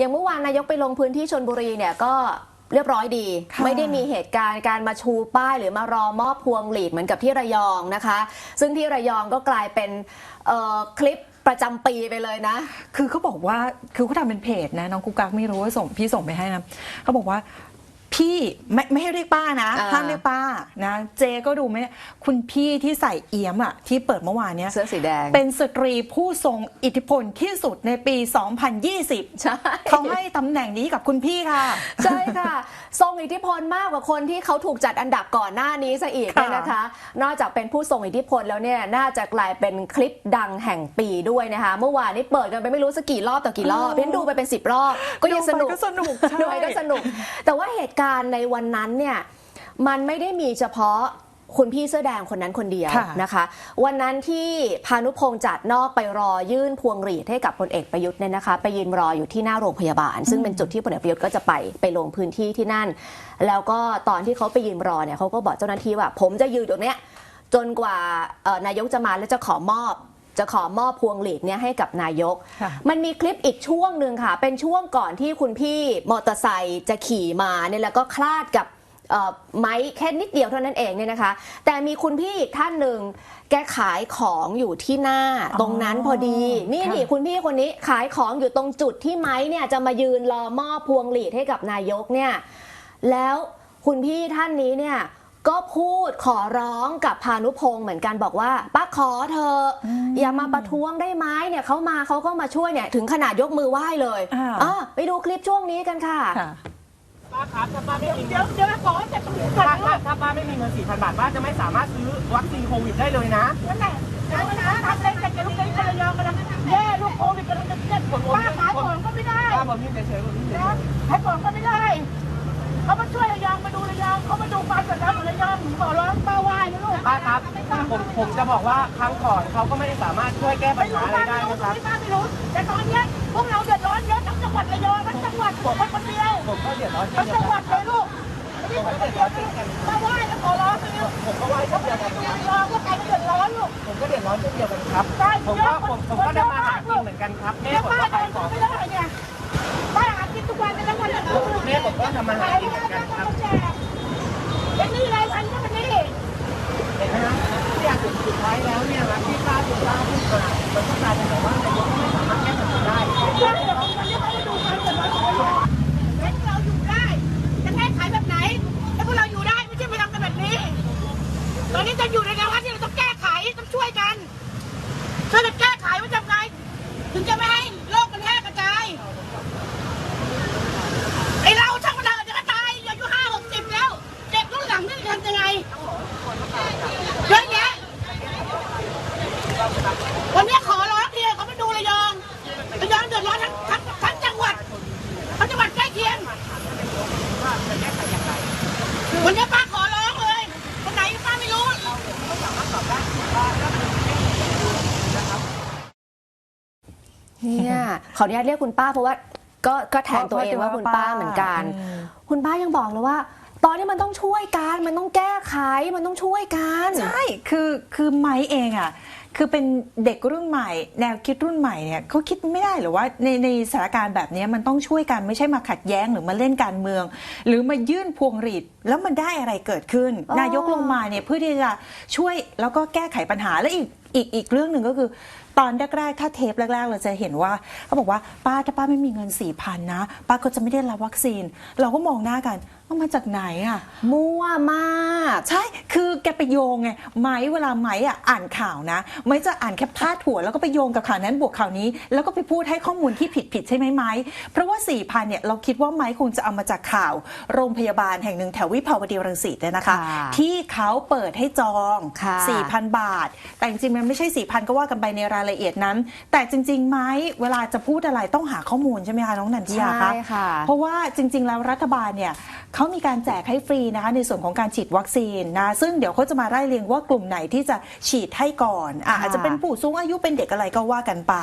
อย่างเมื่อวานนายกไปลงพื้นที่ชนบุรีเนี่ยก็เรียบร้อยดีค่ะไม่ได้มีเหตุการณ์การมาชูป้ายหรือมารอมอบพวงหลีดเหมือนกับที่ระยองนะคะ ซึ่งที่ระยองก็กลายเป็นเอ่อคลิปประจำปีไปเลยนะ คือเขาบอกว่าคือเขาทำเป็นเพจนะน้องกุ๊กกักไม่รู้ว่าส่งพี่ส่งไปให้นะเขาบอกว่า พี่ไม่ไม่ให้เรียกป้านะอ่า ห้ามเรียกป้านะเจก็ดูไหมคุณพี่ที่ใส่เอี้ยมอะที่เปิดเมื่อวานเนี้ยเสื้อสีแดง เป็นสตรีผู้ทรงอิทธิพลที่สุดในปี 2020ใช่ เขาให้ตำแหน่งนี้กับคุณพี่ค่ะ ใช่ค่ะทรงอิทธิพลมากกว่าคนที่เขาถูกจัดอันดับก่อนหน้านี้ซะอีกค่ะเนี่ยนะคะ นอกจากเป็นผู้ทรงอิทธิพลแล้วเนี่ยน่าจะกลายเป็นคลิปดังแห่งปีด้วยนะคะ เมื่อวานนี้เปิดกันไปไม่รู้สักกี่รอบต่อกี่รอบเพียนดูไปเป็นสิบรอบ ก็ยังสนุกดูไปก็สนุกใช่ดูไปก็สนุก แต่ว่าเหตุการณ์ในวันนั้นเนี่ยมันไม่ได้มีเฉพาะคุณพี่เสื้อแดงคนนั้นคนเดียวค่ะนะคะ วันนั้นที่พานุพงษ์จัดนอกไปรอยื่นพวงหรีดให้กับพลเอกประยุทธ์เนี่ยนะคะ ไปยืนรออยู่ที่หน้าโรงพยาบาล ซึ่งเป็นจุดที่พลเอกประยุทธ์ก็จะไปไปลงพื้นที่ที่นั่น แล้วก็ตอนที่เขาไปยืนรอเนี่ยเขาก็บอกเจ้าหน้าที่ว่า ผมจะยืนตรงเนี้ยจนกว่าเอ่อนายกจะมาแล้วจะขอมอบ จะขอมอบพวงหลีดเนี่ยให้กับนายกค่ะมันมีคลิปอีกช่วงหนึ่งค่ะ เป็นช่วงก่อนที่คุณพี่มอเตอร์ไซค์จะขี่มาเนี่ยแล้วก็คลาดกับเอ่อไม้แค่นิดเดียวเท่านั้นเองเนี่ยนะคะ แต่มีคุณพี่อีกท่านหนึ่งแกขายของอยู่ที่หน้าอ๋อตรงนั้นพอดี นี่ค่ะนี่คุณพี่คนนี้ขายของอยู่ตรงจุดที่ไม้เนี่ยจะมายืนรอมอบพวงหลีดให้กับนายกเนี่ยแล้วคุณพี่ท่านนี้เนี่ย ก็พูดขอร้องกับพานุพงศ์เหมือนกันบอกว่าป้าขอเธอะอืมอย่ามาประท้วงได้ไหมเนี่ยเขามาเขาก็มาช่วยเนี่ยถึงขนาดยกมือไหว้เลยอ่าอะไปดูคลิปช่วงนี้กันค่ะค่ะป้าครับถ้าป้าไม่มีเดี๋ยวเดี๋ยวขอแต่ตำรวจก่ถ้าอนถ้าว่าถ้าป้าไม่มีเงิน4,000บาทป้าจะไม่สามารถซื้อวัคซีนโควิดได้เลยนะนั่นแหละ เขามาดูความเดือดร้อนของระยองขอร้องป้าไหว้นะลูกๆป้าครับ ผมผมจะบอกว่าครั้งก่อนเขาก็ไม่ได้สามารถช่วยแก้ปัไม่ญหารู้อะไรป้าได้ไม่รู้นะครับป้าไม่รู้ แต่ตอนเนี้ยพวกเราเดือดร้อนเยอะทั้งจังหวัดระยองทั้งจังหวัดผมเป็นคนเดียวผมก็เดือดร้อนเช่ทั้นงเดียวจังหกัวันดเลยลูกนี่ผมคนเดียวป้าไหว้แล้วขอร้องไปลูกผมก็ไหว้เช่นเดียวกันครับระยองก็ใครก็เดือดร้อนลูก ผมก็เดือดร้อนเช่นเดียวกันครับใช่ผมก็ผมผมก็ได้มาหากินเหมือนกันครับแม่แล้วผมป้าก็เดิขายนของ ไม่ได้เนี่ยป้าหากินทุกวันเลยทั้งวันเลยลูกแม่ผมก็ทำมาหากินเหมือนกันครับเป็นนี่เลยพันก็เป็นนี่ เห็นไหมครับที่ อยากถึงสุดท้ายแล้วเนี่ยนะที่ป้าถูกป้าพูดมามันก็กลายเป็นแบบว่านายกไม่สามารถแก้ปัญหาได้ใช่เดี๋ยวผมเรียกให้ดูกันแต่ว่าเฮ้ยเราอยู่ได้จะแก้ไขแบบไหนถ้พวกเราอยู่ได้ไม่ใช่ไปทำกันแบบนี้ ตอนนี้จะอยู่ในภาวะที่เราต้องแก้ไขต้องช่วยกันช่วยกันแก้ไขว่าทำไงถึงจะไม่ให้โรคมันแพร่กระจายไอเราช่างมันเถอะจะกระตายอายุห้าหกสิบแล้ว เด็กรุ่นหลังนี่จะทำยังไงเยอะแยะ วันนี้ขอร้องทีเขามาดูระยองระยองเดือดร้อนทั้งทั้งทั้งจังหวัดทั้งจังหวัดใกล้เคียงวันนี้ป้าขอร้องเลยคนไหนป้าไม่รู้ เนี่ยขออนุญาตเรียกคุณป้าเพราะว่าก็ก็แทนตัวเองว่าคุณป้าเหมือนกันอืมคุณป้ายังบอกเลยว่า ตอนนี้มันต้องช่วยกันมันต้องแก้ไขมันต้องช่วยกันใช่คือคือไม้เองอะคือเป็นเด็กรุ่นใหม่ แนวคิดรุ่นใหม่เนี่ยเขาคิดไม่ได้หรือว่าในในสถานการณ์แบบนี้มันต้องช่วยกันไม่ใช่มาขัดแย้งหรือมาเล่นการเมือง หรือมายื่นพวงหรีดแล้วมันได้อะไรเกิดขึ้นอ๋อนายกลงมาเนี่ยเพื่อที่จะช่วยแล้วก็แก้ไขปัญหาและอีก อีกอีกเรื่องหนึ่งก็คือ ตอนแรกๆ ถ้าเทปแรก ๆ เราจะเห็นว่าเขาบอกว่าป้าถ้าป้าไม่มีเงินสี่พันนะป้าก็จะไม่ได้รับวัคซีน เราก็มองหน้ากันว่ามาจากไหนอะ มั่วมาก ใช่ คือแกไปโยงไง ไม้เวลาไม้อะอ่านข่าวนะ ไม้จะอ่านแค่พาดหัว แล้วก็ไปโยงกับข่าวนั้นบวกข่าวนี้ แล้วก็ไปพูดให้ข้อมูลที่ผิดผิดๆใช่ไหมไม้ เพราะว่า4ี่พันเนี่ยเราคิดว่าไม้คงจะเอามาจากข่าว โรงพยาบาลแห่งหนึ่งแถววิภาวดีรังสิตเนี่ยนะคะค่ะที่เขาเปิดให้จองค่ะ4,000บาท แต่จริงๆมันไม่ใช่4,000ก็ว่ากันไปในรายละเอียดนั้น แต่จริงๆไม้เวลาจะพูดอะไรต้องหาข้อมูลใช่ไหมคะน้องนันทิยาคะใช่ค่ะ เพราะว่าจริง ๆ แล้วรัฐบาลเนี่ยเขามีการแจกให้ฟรีนะคะในส่วนของการฉีดวัคซีนนะซึ่งเดี๋ยวเขาจะมาไล่เรียงว่ากลุ่มไหนที่จะฉีดให้ก่อนอะค่ะอาจจะเป็นผู้สูงอายุเป็นเด็กอะไรก็ว่ากันไป